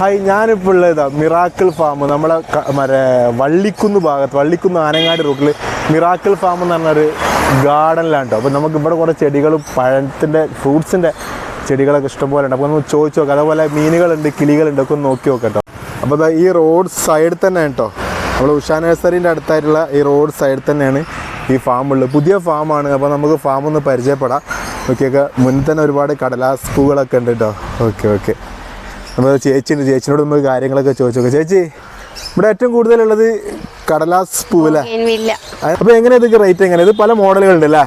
Hi ഞാനിപ്പോൾ ഉള്ളതാ miracle farm. നമ്മളെ മറ്റേ വള്ളിക്കുന്ന് ഭാഗത്ത് വള്ളിക്കുന്ന് ആനങ്ങാടി റൂട്ടിൽ മിറാക്കിൾ ഫാം എന്ന് പറഞ്ഞൊരു ഗാർഡനിലാണ് കേട്ടോ അപ്പോൾ നമുക്ക് ഇവിടെ കുറേ ചെടികളും പഴത്തിന്റെ ഫ്രൂട്ട്സിന്റെ ചെടികളൊക്കെ ഇഷ്ടംപോലെ ഉണ്ട് അപ്പോൾ നമുക്ക് ചോദിച്ചു നോക്കാം. അതേപോലെ മീനുകളുണ്ട് കിളികളുണ്ട് ഒക്കെ ഒന്ന് നോക്കി നോക്കാം കേട്ടോ അപ്പോൾ ഈ റോഡ് സൈഡിൽ തന്നെ കേട്ടോ നമ്മൾ ഉഷാ നഴ്സറിന്റെ അടുത്തായിട്ടുള്ള ഈ റോഡ് സൈഡിൽ തന്നെയാണ് ഈ ഫാം ഉള്ളത്. പുതിയ ഫാമാണ് അപ്പോൾ നമുക്ക് ഫാം ഒന്ന് പരിചയപ്പെടാം. ഓക്കെയൊക്കെ മുന്നിൽ തന്നെ ഒരുപാട് കടലാസ് പൂക്കളൊക്കെ ഉണ്ട് കേട്ടോ ഓക്കെ ഓക്കെ. നമ്മൾ ചേച്ചിയുണ്ട്. ചേച്ചിനോട് നമ്മൾ കാര്യങ്ങളൊക്കെ ചോദിച്ചു നോക്കാം ചേച്ചി ഇവിടെ ഏറ്റവും കൂടുതലുള്ളത് കടലാസ് പൂവല്ലേ അപ്പൊ എങ്ങനെ ഇതൊക്കെ റേറ്റ് എങ്ങനെ? ഇത് പല മോഡലുകളുണ്ട് അല്ലേ?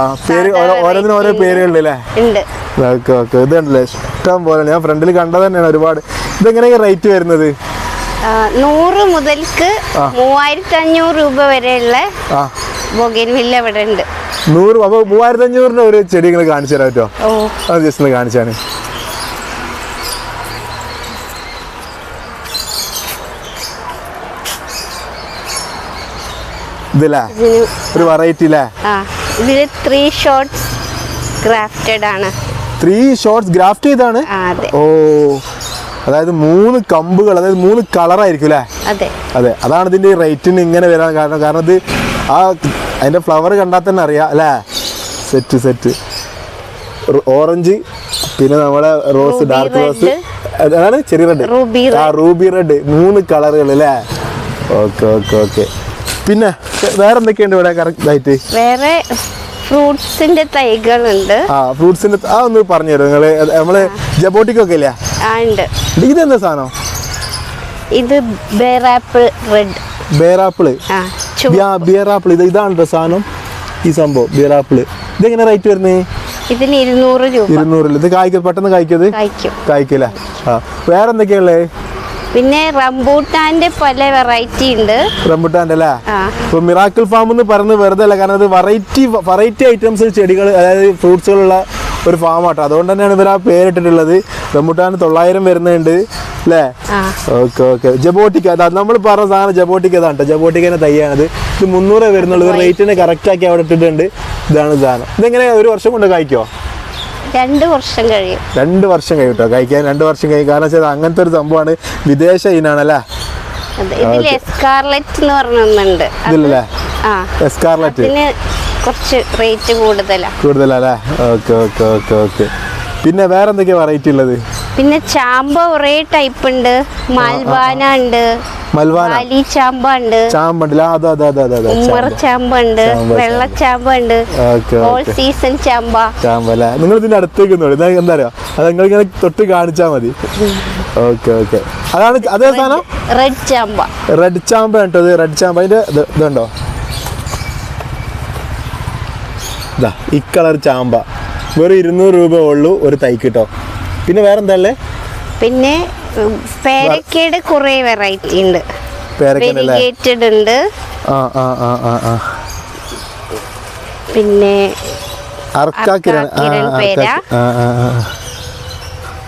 ആ പേര് ഓരോന്നിനും ഓരോ പേരുകളുണ്ട് അല്ലേ? ഉണ്ട്. Okay okay. ഇത് കണ്ടില്ലേ? ഇഷ്ടം പോലെ. ഞാൻ ഫ്രണ്ടിൽ കണ്ടത് തന്നെയാണ് ഒരുപാട്. ഇതെങ്ങനെയൊക്കെ റേറ്റ് വരുന്നത്? നൂറ് മുതൽക്ക് മൂവായിരത്തി അഞ്ഞൂറ് രൂപ വരെയുള്ള ബൊഗൻവില്ല ഇവിടെ ഉണ്ട്. നൂറ് അപ്പോൾ മൂവായിരത്തി അഞ്ഞൂറിന്റെ ഒരു ചെടി നിങ്ങൾ കാണിച്ചു തരാം കേട്ടോ. ഓ. അത് ജസ്റ്റ് ഒന്ന് കാണിച്ചാണ് ഇതല്ലേ ഒരു വെറൈറ്റി അല്ലേ ആ ഇതിൽ ത്രീ ഷോർട്സ് ഗ്രാഫ്റ്റഡ് ആണ്. ത്രീ ഷോർട്സ് ഗ്രാഫ്റ്റ് ചെയ്താണ്? ഓ. അതായത് മൂന്ന് കമ്പുകൾ അതായത് മൂന്ന് കളറായിരിക്കും അല്ലേ അതെ. അതെ. അതാണ് ഇതിന്റെ റേറ്റിന് ഇങ്ങനെ വരാൻ കാരണം. കാരണം ഇത് ആ അതിന്റെ ഫ്ലവർ കണ്ടാൽ തന്നെ അറിയാം അല്ലേ? സെറ്റ് സെറ്റ് ഓറഞ്ച് പിന്നെ നമ്മളെ റോസ് ഡാർക്ക് റോസ് അതാണ് ചെറിയ റെഡ് ആ റൂബി റെഡ് മൂന്ന് കളറുകൾ അല്ലേ? ഓക്കെ ഓക്കെ ഓക്കെ പിന്നെ വേറെ എന്തൊക്കെയുണ്ട് ഇവിടെ കറക്റ്റ് ആയിട്ട്? വേറെ ഫ്രൂട്ട്സിന്റെ തൈകളുണ്ട്. ആ ഫ്രൂട്ട്സിന്റെ ആ ഒന്ന് പറഞ്ഞു തരുമോ? നിങ്ങൾ നമ്മൾ ജബോട്ടിക്കൊക്കെ ഇല്ലേ? ഇതെന്താ സാധനം? ഇത് ബേറാപ്പിൾ റെഡ് ബേറാപ്പിൾ ആ ആപ്പിൾ ഇത് ഇതാണ് സാധനം. ഈ സംഭവം ബിയറാപ്പിൾ. ഇതെങ്ങനെ റേറ്റ് വരുന്നത് ഇതിന് ഇരുന്നൂറ് രൂപ. ഇരുന്നൂറിൽ ഇത് കായ്ക്കും പെട്ടെന്ന് കായ്ക്കത് കായ്ക്കില്ല ആ. വേറെ പിന്നെ റംബൂട്ടാന്റെ പല വെറൈറ്റി ഉണ്ട്. റംബൂട്ടാന്റെ അല്ലേ? ഇപ്പൊ മിറാക്കിൾ ഫാം എന്ന് പറയുന്നത് വെറുതെ അല്ല കാരണം അത് വെറൈറ്റി വെറൈറ്റി ഐറ്റംസ് ചെടികൾ അതായത് ഫ്രൂട്ട്സുകളുള്ള ഒരു ഫാം ആട്ടോ. അതുകൊണ്ട് തന്നെയാണ് ഇവർ ആ പേരിട്ടിട്ടുള്ളത്. റംബുട്ടാൻ തൊള്ളായിരം വരുന്നുണ്ട് അല്ലേ ഓക്കെ ഓക്കെ. ജബോട്ടിക്ക അതാ നമ്മൾ പറഞ്ഞ സാധനം ജബോട്ടിക്ക ഇതാണ് കേട്ടോ ജബോട്ടിക്കന്റെ തയ്യാണത് ഇത് മുന്നൂറ് വരുന്നുള്ളൂ. ഇത് റേറ്റിനെ കറക്റ്റ് ആക്കി അവിടെ ഇട്ടിട്ടുണ്ട്. ഇതാണ് സാധനം. ഇതെങ്ങനെ ഒരു വർഷം കൊണ്ട് കായ്ക്കോ? രണ്ട് വർഷം കഴിയും. രണ്ട് വർഷം കഴിയും കേട്ടോ കഴിക്കാൻ രണ്ട് വർഷം കഴിയും. കാരണം വെച്ചാൽ അങ്ങനത്തെ ഒരു സംഭവമാണ്. വിദേശ ഇനാണല്ലേ എസ്കാർലെറ്റ് എന്ന് പറഞ്ഞ ഒന്നുണ്ട് കുറച്ച് റേറ്റ് കൂടുതലാണ് കൂടുതലല്ലേ? Okay okay okay okay. പിന്നെ വേറെ എന്തൊക്കെയാ വെറൈറ്റി ഉള്ളത്? പിന്നെ ചാമ്പ കുറേ ടൈപ്പ് ഉണ്ട്. മൽവാന ഉണ്ട്. മൽവാന? ചാമ്പ ഉണ്ട്. ചാമ്പണ്ടില്ല അതെ അതെ അതെ അതെ അതെ. ഉമ്മർ ചാമ്പ. ഉണ്ട്. ചാമ്പ, വെള്ളച്ചാമ്പ ഉണ്ട്. ഓക്കേ ഓൾ സീസൺ ചാമ്പ. ചാമ്പല്ലേ നിങ്ങൾ ഇതിന്റെ അടുത്തേക്ക് എന്താ അറിയോ? അത് നിങ്ങൾ ഇങ്ങനെ തൊട്ട് കാണിച്ചാ മതി. Okay okay. അതാണ് അതേ സാധനം? റെഡ് ചാമ്പ. റെഡ് ചാമ്പ കേട്ടോ റെഡ് ചാമ്പ. അതിന്റെ ഇത് ഇതുണ്ടോ? ഇതാ കളർ ചാമ്പ. വെറും ഇരുന്നൂറ് രൂപ ഉള്ളൂ ഒരു തൈക്ക് കിട്ടോ പിന്നെ വേറെ എന്താ ഉള്ളേ പിന്നെ പേരക്കയുടെ കുറേ വെറൈറ്റി ഉണ്ട്. വെരിഗേറ്റഡ് ഉണ്ട്. ആ ആ ആ ആ ആ. പിന്നെ.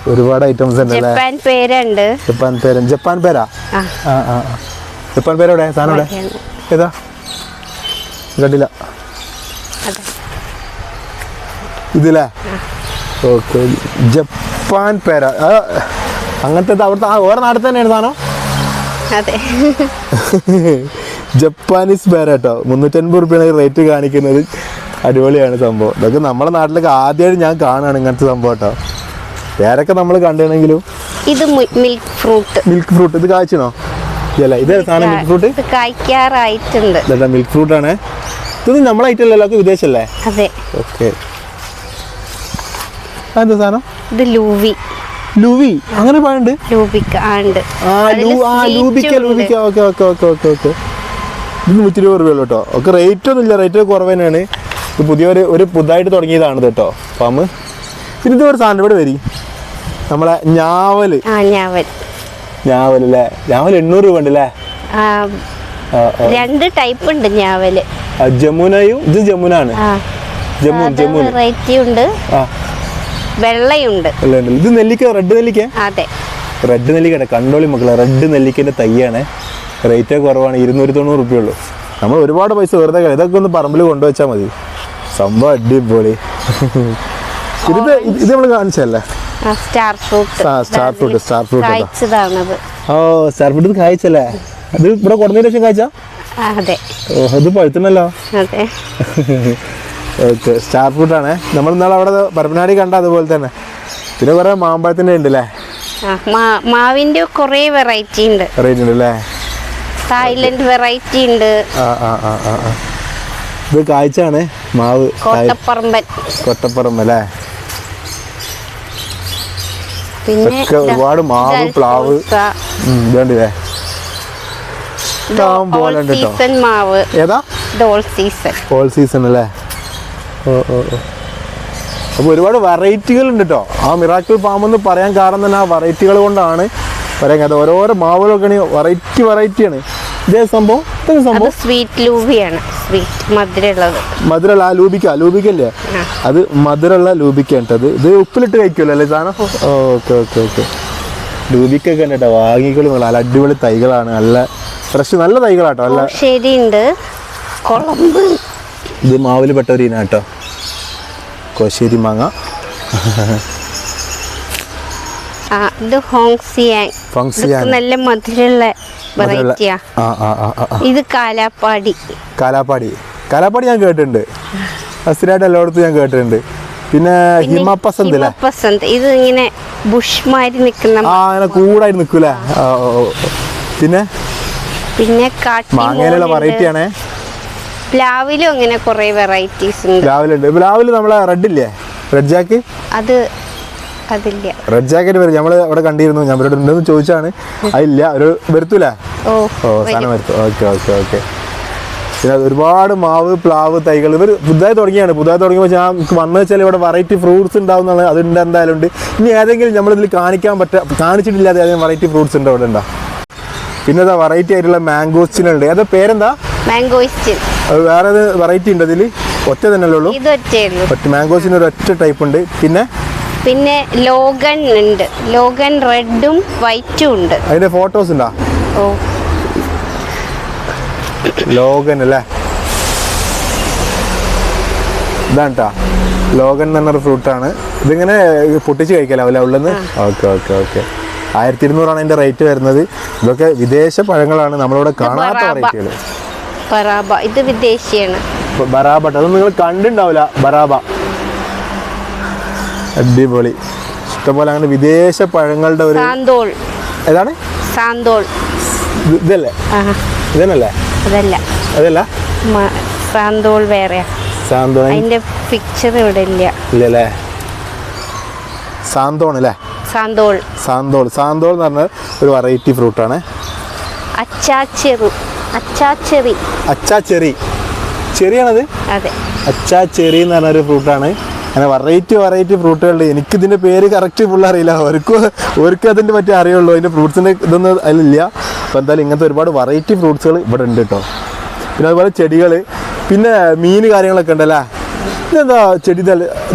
ഒരുപാട് ഐറ്റംസ് ഉണ്ട് ജപ്പാൻ പേരുണ്ട് ജപ്പാൻ പേര ജപ്പാൻ പേര. ജപ്പാൻ പേര എവിടെ? സാധനം എവിടെ? ഏതാ? കണ്ടില്ല. അതെ ഇതില്ലേ ഓക്കെ. ജപ്പാൻ പേര. അങ്ങനത്തെ അവിടുത്തെ ആ വേറെ നാട്ടിൽ തന്നെയാണ് സാധനം? അതെ. ജപ്പാനീസ് പേര കേട്ടോ. മുന്നൂറ്റൻപത് റുപ്യാണ് റേറ്റ് കാണിക്കുന്നത്. അടിപൊളിയാണ് സംഭവം. ഇതൊക്കെ നമ്മുടെ നാട്ടിലൊക്കെ ആദ്യമായിട്ട് ഞാൻ കാണുകയാണ് ഇങ്ങനത്തെ സംഭവം കേട്ടോ. പേരൊക്കെ നമ്മൾ കണ്ടിട്ടുണ്ടെങ്കിലും ഇത് മിൽക്ക് ഫ്രൂട്ട് മിൽക്ക് ഫ്രൂട്ട് ഇത് കാഴ്ചണോ ഇതല്ല ഇത് സാധനം മിൽക്ക് ഫ്രൂട്ട് കായ്ക്കാറായിട്ടുണ്ട്. മിൽക്ക് ഫ്രൂട്ട് ആണ്. ഇതൊന്നും നമ്മളെ ഐറ്റമല്ലല്ലോ വിദേശല്ലേ? അതെ. ഓക്കെ. അതെന്താ സാധനം? ഇത് ലൂവി. ലുവി? അങ്ങനെ പാടുണ്ട്? ലൂബിക്ക ഉണ്ട്. ആ ലൂ ആ ലൂബിക്ക. ലൂബിക്ക okay okay okay okay okay. ഇത് നൂറ്റി ഇരുപത് രൂപയുള്ളൂ കേട്ടോ. ഒക്കെ റേറ്റ് ഒന്നും ഇല്ല. റേറ്റ് കുറവ് തന്നെയാണ്. ഇത് പുതിയൊരു ഒരു പുതുതായിട്ട് തുടങ്ങിയതാണ് കേട്ടോ. ഫാം പിന്നെ ഇത് ഒരു സാധനം ഇവിടെ വരി. നമ്മളെ ഞാവൽ ഞാവൽ. ഞാവൽ അല്ലേ? ഞാവൽ എണ്ണൂറ് രൂപ ഉണ്ട് അല്ലേ. രണ്ട് ടൈപ്പ് ഉണ്ട് ഞാവൽ. ജമുനയും ഇത് ജമുന ആണ് ആ ജമുൻ ജമ്മു വെറൈറ്റി ഉണ്ട്. വെള്ളയുണ്ട്. ഇത് നെല്ലിക്ക റെഡ് നെല്ലിക്ക? അതെ. റെഡ് നെല്ലിക്കട്ടെ കണ്ടോളി മക്കളെ റെഡ് നെല്ലിക്കന്റെ തൈയാണ് റേറ്റ് കുറവാണ് ഇരുന്നൂറ്റി തൊണ്ണൂറ് റുപ്യ ഉള്ളൂ. നമ്മൾ ഒരുപാട് പൈസ വെറുതെ. ഇതൊക്കെ ഒന്ന് പറമ്പിൽ കൊണ്ടുവച്ചാൽ മതി. സംഭവം അടിപൊളി. ഇത് ഇത് നമ്മൾ കാണിച്ചല്ലേ star fruit star fruit star fruit ഓ സ്റ്റാർ ഫ്രൂട്ട് ഇത് കായ്ച്ചല്ലേ? ഇവിടെ കൊടുന്നതിന് ശേഷം കായ്ച്ചാ? അതെ. ഓ അത് പഴുത്തുന്നല്ലോ അതെ. ഓക്കെ സ്റ്റാർ ഫ്രൂട്ട് ആണേ. നമ്മൾ ഇന്നാളെ അവിടെ പരപ്പനാടി കണ്ട അതുപോലെ തന്നെ. പിന്നെ കുറെ മാമ്പഴത്തിന്റെ ഉണ്ട് അല്ലേ മാവിന്റെ കുറെ വെറൈറ്റി ഉണ്ട്. വെറൈറ്റി ഉണ്ട് അല്ലേ തായ്ലൻഡ് വെറൈറ്റി ഉണ്ട്. ആ ആ ആ. ഇത് കാഴ്ചയാണ് മാവ് കൊട്ടപ്പറമ്പൻ. കോട്ടപ്പറമ്പൻ കൊട്ടപ്പുറം അല്ലേ പിന്നെ ഒരുപാട് മാവ്, പ്ലാവ്. ഇതുണ്ടല്ലേ ഇഷ്ടം പോലെ ഉണ്ട് കേട്ടോ ഏതാ? ഡോൾ സീസൺ ഓൾ സീസൺ അല്ലേ? അപ്പോൾ ഒരുപാട് വെറൈറ്റികൾ ഉണ്ട് കേട്ടോ ആ മിറാക്കിൾ എന്ന് പറയാൻ കാരണം തന്നെ ആ വെറൈറ്റികൾ കൊണ്ടാണ് പറയാൻ അത് ഓരോരോ മാവുകളൊക്കെ വെറൈറ്റി വെറൈറ്റിയാണ് ഇതേ സംഭവം അത് സംഭവം. സ്വീറ്റ് ലൂബിയാണ് സ്വീറ്റ് മധുരമുള്ളത്. മധുരമുള്ള ആ ലൂബിക്ക ലൂബിക്കല്ലേ? അത് മധുരമുള്ള ലൂബിക്ക ഇത് ഇത് ഉപ്പിലിട്ട് കഴിക്കുമല്ലോ അല്ലേ സാധനം? Okay okay okay. ലൂബിക്കൊക്കെ ഉണ്ട് കേട്ടോ വാങ്ങിക്കളി നല്ല അടിപൊളി തൈകളാണ്. നല്ല ഫ്രഷ് നല്ല തൈകളാട്ടോ നല്ല ശരി ഉണ്ട് കുളമ്പ്. ഇത് മാവിൽ പെട്ട ഒരു ഇന കേട്ടോ. കോശേരി മാങ്ങ. ഇത് ഹോങ്സിയാങ് നല്ല മധുരമുള്ള വെറൈറ്റിയാ ഇത് കാലാപ്പാടി. കാലാപ്പാടി. കാലാപ്പാടി ഞാൻ കേട്ടിട്ടുണ്ട്. സ്ഥിരമായിട്ട് എല്ലായിടത്തും ഞാൻ കേട്ടിട്ടുണ്ട്. പിന്നെ പിന്നെ ഹിമപ്പസന്ത് ഇത് ഇങ്ങനെ ബുഷ്മാരി നിൽക്കുന്ന ആ അങ്ങനെ കൂടായി നിൽക്കൂലേ. പിന്നെ? പിന്നെ മാങ്ങയിലുള്ള വെറൈറ്റി ആണേ. പ്ലാവിലും അങ്ങനെ കുറേ വെറൈറ്റീസ് ഉണ്ട്. രാവിലെ ഉണ്ട് രാവിലെ നമ്മളെ റെഡ് ഇല്ലേ? റെഡ് ജാക്ക് അത് അതില്ല. റെഡ് ജാക്കറ്റ് വരും നമ്മൾ അവിടെ കണ്ടിരുന്നു. ഞാൻ അവരോട് ഉണ്ടെന്ന് ചോദിച്ചാണ്. അതില്ല. ഒരു വരുത്തൂല? ഓ സാധനം വരുത്തും. Okay okay okay. പിന്നെ ഒരുപാട് മാവ് പ്ലാവ് തൈകൾ. ഇവർ പുതുതായി തുടങ്ങിയാണ്. പുതുതായി തുടങ്ങിയപ്പോൾ ഞാൻ വന്നു വെച്ചാൽ ഇവിടെ വെറൈറ്റി ഫ്രൂട്ട്സ് ഉണ്ടാവും അത് ഉണ്ട് എന്തായാലും ഉണ്ട്. ഇനി ഏതെങ്കിലും നമ്മളിതിൽ കാണിക്കാൻ പറ്റ കാണിച്ചിട്ടില്ലാതെ ഏതെങ്കിലും വെറൈറ്റി ഫ്രൂട്ട്സ് ഉണ്ട് അവിടെ ഉണ്ടോ? പിന്നെ വെറൈറ്റി ആയിട്ടുള്ള മാംഗോസ്റ്റിനുണ്ട് ഏതാ പേരെന്താ? മാംഗോയിസ്റ്റിൻ വേറെ വെറൈറ്റി ഉണ്ട് ഇതിൽ ഒറ്റ തന്നെ ഉള്ളൂ? ഇത് ഒറ്റയുള്ളൂ ഒറ്റ മാംഗോസിന് ഒരു ഒറ്റ ടൈപ്പ് ഉണ്ട്. പിന്നെ? പിന്നെ ലോഗൻ ഉണ്ട്. ലോഗൻ റെഡും വൈറ്റും ഉണ്ട്. അതിന്റെ ഫോട്ടോസ് ഉണ്ടോ? ഓ. ലോഗൻ അല്ലേ? ഇതാണ് കേട്ടോ ലോഗൻ എന്ന് പറഞ്ഞൊരു ഫ്രൂട്ടാണ് ഇതിങ്ങനെ പൊട്ടിച്ച് കഴിക്കാലാവില്ല ഉള്ളത് ഓക്കെ ഓക്കെ ഓക്കെ ആയിരത്തി ഇരുന്നൂറാണ് അതിന്റെ റേറ്റ് വരുന്നത്. ഇതൊക്കെ വിദേശ പഴങ്ങളാണ്. നമ്മളിവിടെ കാണാത്ത റേറ്റുകൾ വെറൈറ്റികൾ പറാബ ഇത് വിദേശിയാണ്. ബറാബ അതൊന്നും നിങ്ങൾ കണ്ടിണ്ടാവില്ല ബറാബ. അടിപൊളി. ഇഷ്ടംപോലെ അങ്ങനെ വിദേശ പഴങ്ങളുടെ ഒരു സാന്തോൾ. ഏതാണ്? സാന്തോൾ. ഇത് ഇതല്ലേ? ഇതന്നല്ലേ അതല്ല. അതല്ല? സാന്തോൾ വേറെയാ. സാന്തോൾ. അതിന്റെ പിക്ചർ ഇവിടെ ഇല്ല. ഇല്ലല്ലേ? സാന്തോൾ അല്ലേ? സാന്തോൾ. സാന്തോൾ. സാന്തോൾ എന്ന് പറഞ്ഞ ഒരു വെറൈറ്റി ഫ്രൂട്ടാണ് അച്ചാച്ചെറു. അച്ചാച്ചെറി. അച്ചാച്ചെറി. ചെറി ചെറിയാണത്? അതെ. അച്ചാച്ചെറി എന്ന് പറഞ്ഞൊരു ഫ്രൂട്ടാണ്. അങ്ങനെ വെറൈറ്റി വെറൈറ്റി ഫ്രൂട്ടുകളുണ്ട്. എനിക്ക് ഇതിന്റെ പേര് കറക്റ്റ് ഫുൾ അറിയില്ല. അവർക്ക് അവർക്ക് അതിന്റെ പറ്റി അറിയുള്ളൂ. അതിന്റെ ഫ്രൂട്ട്സിന്റെ ഇതൊന്നും അതിലില്ല. അപ്പോൾ എന്തായാലും ഇങ്ങനത്തെ ഒരുപാട് വെറൈറ്റി ഫ്രൂട്ട്സുകൾ ഇവിടെ ഉണ്ട് കേട്ടോ പിന്നെ അതുപോലെ ചെടികൾ പിന്നെ മീൻ കാര്യങ്ങളൊക്കെ ഉണ്ടല്ലേ ഇതെന്താ ചെടി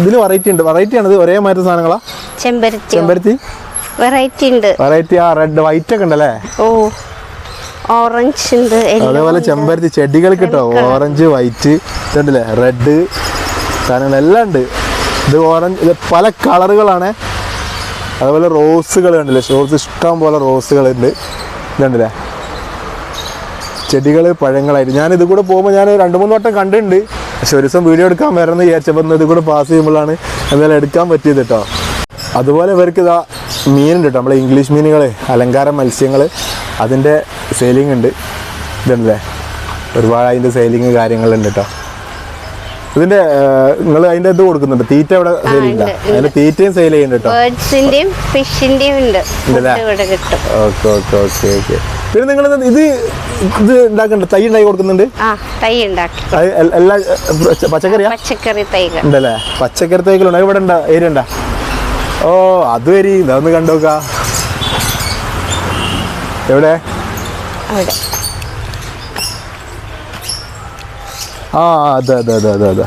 ഇതിൽ വെറൈറ്റി ഉണ്ട്. വെറൈറ്റി ആണത് ഒരേ മാറ്റ സാധനങ്ങളാ? ചെമ്പരത്തി. ചെമ്പരത്തി? വെറൈറ്റി ഉണ്ട്. വെറൈറ്റി ആ റെഡ് വൈറ്റ് ഒക്കെ ഉണ്ടല്ലേ? ഓ. ഓറഞ്ച് ഉണ്ട് അതേപോലെ. ചെമ്പരത്തി ചെടികൾ കിട്ടോ? ഓറഞ്ച് വൈറ്റ് ഇതുണ്ടല്ലേ? റെഡ് സാധനങ്ങളെല്ലാം ഉണ്ട്. ഇത് ഓറഞ്ച് ഇത് പല കളറുകളാണ്. അതുപോലെ റോസുകൾ ഉണ്ടല്ലേ റോസ് ഇഷ്ടം പോലെ റോസുകൾ ഉണ്ട് ഇതുണ്ടല്ലേ? ചെടികൾ പഴങ്ങളായിട്ട്. ഞാൻ ഇത് കൂടെ പോകുമ്പോൾ ഞാൻ രണ്ട് മൂന്ന് വട്ടം കണ്ടിട്ടുണ്ട്. പക്ഷെ ഒരു ദിവസം വീഡിയോ എടുക്കാൻ വരണമെന്ന് വിചാരിച്ചപ്പോൾ ഇത് കൂടെ പാസ് ചെയ്യുമ്പോഴാണ് എന്തായാലും എടുക്കാൻ പറ്റിയത് കേട്ടോ അതുപോലെ ഇവർക്ക് ഇതാ മീനുണ്ട് കേട്ടോ നമ്മളെ ഇംഗ്ലീഷ് മീനുകൾ അലങ്കാര മത്സ്യങ്ങൾ അതിന്റെ സെയിലിംഗ് ഉണ്ട്. ഇതുണ്ടല്ലേ? ഒരുപാട് അതിന്റെ സെയിലിംഗ് കാര്യങ്ങളുണ്ട് കേട്ടോ ഇതിന്റെ നിങ്ങൾ അതിന്റെ ഇത് കൊടുക്കുന്നുണ്ട്. തീറ്റ ഇവിടെ സെയിൽ ഇല്ല ഉണ്ട്. തീറ്റയും സെയിൽ ചെയ്യുന്നുണ്ട് കേട്ടോ ബേർഡ്സിന്റെയും ഫിഷിന്റെയും ഉണ്ട്. Okay okay okay okay. പിന്നെ നിങ്ങൾ ഇത് ഇത് ഉണ്ടാക്കുന്നുണ്ട് തൈ ഉണ്ടാക്കി കൊടുക്കുന്നുണ്ട്? തൈ ഉണ്ടാക്കി. എല്ലാ ഏ, പച്ചക്കറിയാ? പച്ചക്കറി തൈകൾ ഉണ്ടല്ലേ? പച്ചക്കറി തൈകളുണ്ട്. ഇവിടെ ഉണ്ടോ? ഏരിയ ഉണ്ടാ? ഓ അതുവരി ഇതൊന്ന് കണ്ടോക്ക. എവിടെ? അവിടെ. ആ അതെ അതെ അതെ അതെ അതെ.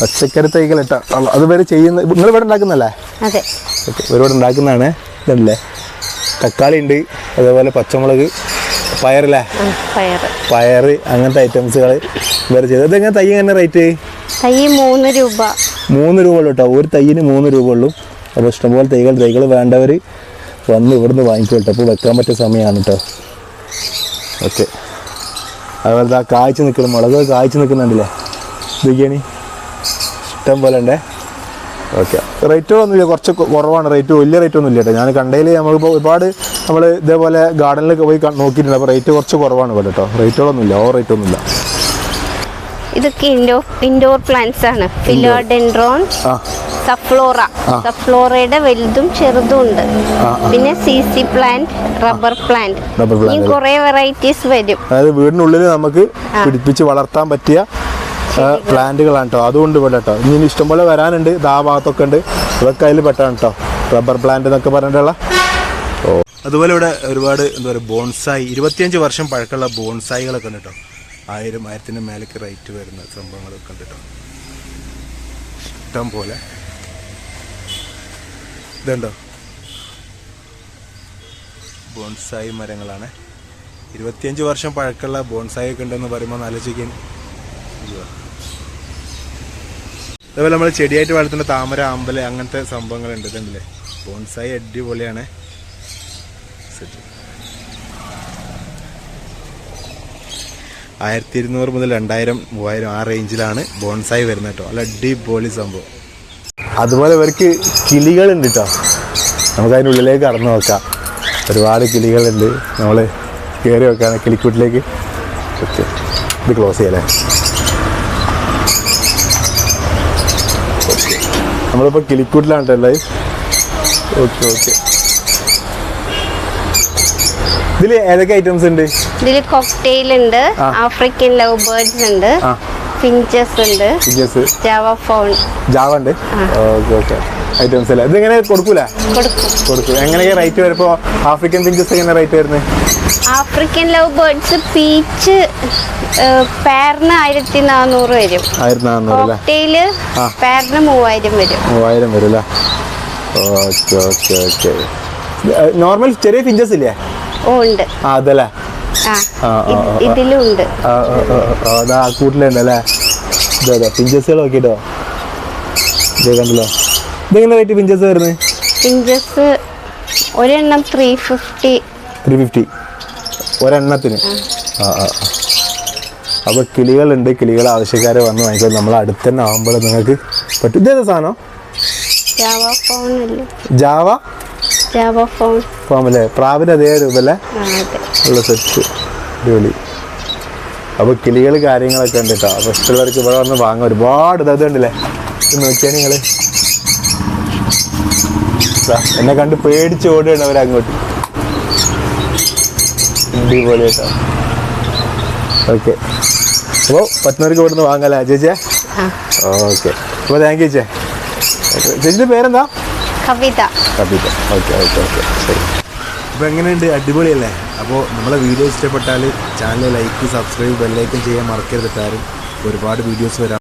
പച്ചക്കറി തൈകൾ ഇട്ട അത് വരെ ചെയ്യുന്ന നിങ്ങൾ ഇവിടെ ഉണ്ടാക്കുന്നല്ലേ അതെ. ഓക്കെ ഇവരിവിടെ ഉണ്ടാക്കുന്നതാണ്. ഇതല്ലേ? തക്കാളി ഉണ്ട് അതേപോലെ പച്ചമുളക് പയറല്ലേ? പയർ അങ്ങനത്തെ ഐറ്റംസുകൾ വേറെ ചെയ്ത്. എങ്ങനെ തൈ എങ്ങനെ റേറ്റ് തൈ മൂന്ന് രൂപ. മൂന്ന് രൂപ ഉള്ളൂ കേട്ടോ. ഒരു തൈയിന് മൂന്ന് രൂപ ഉള്ളൂ. അപ്പോൾ ഇഷ്ടംപോലെ തൈകൾ തൈകൾ വേണ്ടവർ വന്ന് ഇവിടുന്ന് വാങ്ങിക്കോട്ടെ അപ്പോൾ വെക്കാൻ പറ്റിയ സമയമാണ് കേട്ടോ. ഓക്കെ. അതുപോലെ ആ കായ്ച്ചു നിൽക്കണം മുളക് കായ്ച്ചു നിൽക്കുന്നുണ്ടല്ലേ? ബിരിയാണി. ഇഷ്ടം പോലെ ഉണ്ടേ? ഓക്കെ. റേറ്റുകളൊന്നുമില്ല കുറച്ച് കുറവാണ്. റേറ്റ് വലിയ റേറ്റ് ഒന്നും ഇല്ല കേട്ടോ. ഞാൻ കണ്ടതിൽ നമ്മളിപ്പോൾ ഒരുപാട് നമ്മൾ ഇതേപോലെ ഗാർഡനിലൊക്കെ പോയി നോക്കിയിട്ടുണ്ട്. അപ്പോൾ റേറ്റ് കുറച്ച് കുറവാണ് ഇവിടെ കേട്ടോ. റേറ്റുകളൊന്നുമില്ല ഓ റേറ്റ് ഒന്നുമില്ല. ഇതൊക്കെ ഇൻഡോർ ഇൻഡോർ പ്ലാന്റ്സ് ആണ്. ഫിലോഡെൻഡ്രോൺ ആ. സഫ്ലോറ. സഫ്ലോറയുടെ വലുതും ചെറുതും ഉണ്ട്. പിന്നെ C C plant rubber plant. ഇനി? കുറെ വെറൈറ്റീസ് വരും. അതായത് വീടിനുള്ളിൽ നമുക്ക് പിടിപ്പിച്ച് വളർത്താൻ പറ്റിയ പ്ലാന്റുകളാണ് കേട്ടോ അതുകൊണ്ട് ഇവിടെ കേട്ടോ ഇനി ഇഷ്ടംപോലെ വരാനുണ്ട്. ദാ ഭാഗത്തൊക്കെ ഉണ്ട്. ഇതൊക്കെ അതിൽ പെട്ടാണ് കേട്ടോ റബ്ബർ പ്ലാന്റ് എന്നൊക്കെ പറഞ്ഞിട്ടുള്ള. ഓ. അതുപോലെ ഇവിടെ ഒരുപാട് എന്താ പറയുക ബോൺസായി. ഇരുപത്തിയഞ്ച് വർഷം പഴക്കമുള്ള ബോൺസായികളൊക്കെ ഉണ്ട് കേട്ടോ ആയിരം ആയിരത്തിന്റെ മേലേക്ക് റേറ്റ് വരുന്ന സംഭവങ്ങളൊക്കെ ഉണ്ട് കേട്ടോ ഇഷ്ടം പോലെ. ഇതുണ്ടോ? ബോൺസായി മരങ്ങളാണ്. ഇരുപത്തിയഞ്ച് വർഷം പഴക്കമുള്ള ബോൺസായി ഒക്കെ ഉണ്ടെന്ന് പറയുമ്പോൾ ആലോചിക്കാൻ അതേപോലെ നമ്മൾ ചെടിയായിട്ട് വളർത്തുന്ന താമര അമ്പല അങ്ങനത്തെ സംഭവങ്ങളുണ്ട് കണ്ടില്ലേ ബോൺസായി അടിപൊളിയാണ്. ആയിരത്തി ഇരുന്നൂറ് മുതൽ രണ്ടായിരം മൂവായിരം ആ റേഞ്ചിലാണ് ബോൺസായി വരുന്നത് കേട്ടോ. അല്ല അടിപൊളി സംഭവം. അതുപോലെ ഇവർക്ക് കിളികളുണ്ട് കേട്ടോ നമുക്ക് അതിന്റെ ഉള്ളിലേക്ക് കടന്നു നോക്കാം. ഒരുപാട് കിളികളുണ്ട്. നമ്മൾ കയറി വെക്കാണ് കിളിക്കൂട്ടിലേക്ക് ഓക്കെ. ഇത് ക്ലോസ് ചെയ്യല്ലേ? നമ്മളിപ്പോൾ കിളിക്കൂട്ടിലാണ് കേട്ടോ എല്ലാവരും ഓക്കെ ഓക്കെ. ഇതിൽ ഏതൊക്കെ ഐറ്റംസ് ഉണ്ട്? ഇതിൽ കോക്ടെയിൽ ഉണ്ട് ആഫ്രിക്കൻ ലവ് ബേർഡ്സ് ഉണ്ട്. ഫിഞ്ചസ് ഉണ്ട്. ഫിഞ്ചസ് ജാവ ഫോൺ ജാവ ഉണ്ട്? ഓക്കെ ഓക്കെ ഐറ്റംസ് അല്ലേ? ഇതിങ്ങനെ കൊടുക്കൂല? കൊടുക്കും. എങ്ങനെയൊക്കെ റേറ്റ് വരും ഇപ്പോൾ ആഫ്രിക്കൻ പിഞ്ചസ് എങ്ങനെ റേറ്റ് വരുന്നത് ആഫ്രിക്കൻ ലവ് ബേർഡ്സ് പീച്ച് പേരിന് ആയിരത്തി നാനൂറ് വരും. ആയിരത്തി നാന്നൂറ് അല്ലേ. പേരിന് മൂവായിരം വരും. മൂവായിരം വരും അല്ലേ? ഓക്കെ ഓക്കെ ഓക്കെ നോർമൽ ചെറിയ ഫിഞ്ചസ് ഇല്ലേ? ഓ ഉണ്ട്. അതല്ലേ. ആ കിളികൾ ഇത്- ഉണ്ട് നോക്കിട്ടോ ഇതെങ്ങനെ റേറ്റ് വരുന്നത് പിഞ്ചസ് ഒരെണ്ണം ത്രീ ഫിഫ്റ്റി ത്രീ ഫിഫ്റ്റി ഒരെണ്ണത്തിന് ആ ആ ആ. അപ്പോൾ കിളികളുണ്ട് കിളികൾ ആവശ്യക്കാർ വന്ന് വാങ്ങിക്കും നമ്മൾ അടുത്ത് തന്നെ ആകുമ്പോൾ നിങ്ങൾക്ക് പറ്റും ഇതേത് സാധനം ജാവ ഫാമല്ലേ? പ്രാവിന് അതേ രൂപല്ലേ ഉള്ള സെറ്റ് അടിപൊളി. അപ്പോൾ കിളികൾ കാര്യങ്ങളൊക്കെ ഉണ്ട് കേട്ടോ അപ്പോൾ ഇഷ്ടമുള്ളവർക്ക് ഇവിടെ വന്ന് വാങ്ങാൻ ഒരുപാട് ഇത് ഉണ്ടല്ലേ നോക്കിയാൽ നിങ്ങൾ എന്നെ കണ്ട് പേടിച്ച് ഓടുകയാണ് അവരങ്ങോട്ട് അടിപൊളി കേട്ടോ ഓക്കെ. അപ്പോൾ പറ്റുന്നവർക്ക് ഇവിടുന്ന് വാങ്ങാല്ലേ ചേച്ചിയെ? ഓക്കെ. അപ്പോൾ താങ്ക് യു ചേച്ചി. ചേച്ചിന്റെ പേരെന്താ? കവിത. കവിത. Okay okay okay. ശരി. അപ്പോൾ എങ്ങനെയുണ്ട്? അടിപൊളിയല്ലേ? അപ്പോൾ നമ്മളെ വീഡിയോ ഇഷ്ടപ്പെട്ടാൽ ചാനൽ ലൈക്ക് സബ്സ്ക്രൈബ് ബെല്ലൈക്കൻ ചെയ്യാൻ മറക്കരുത്. കാര്യം ഒരുപാട് വീഡിയോസ് വരാം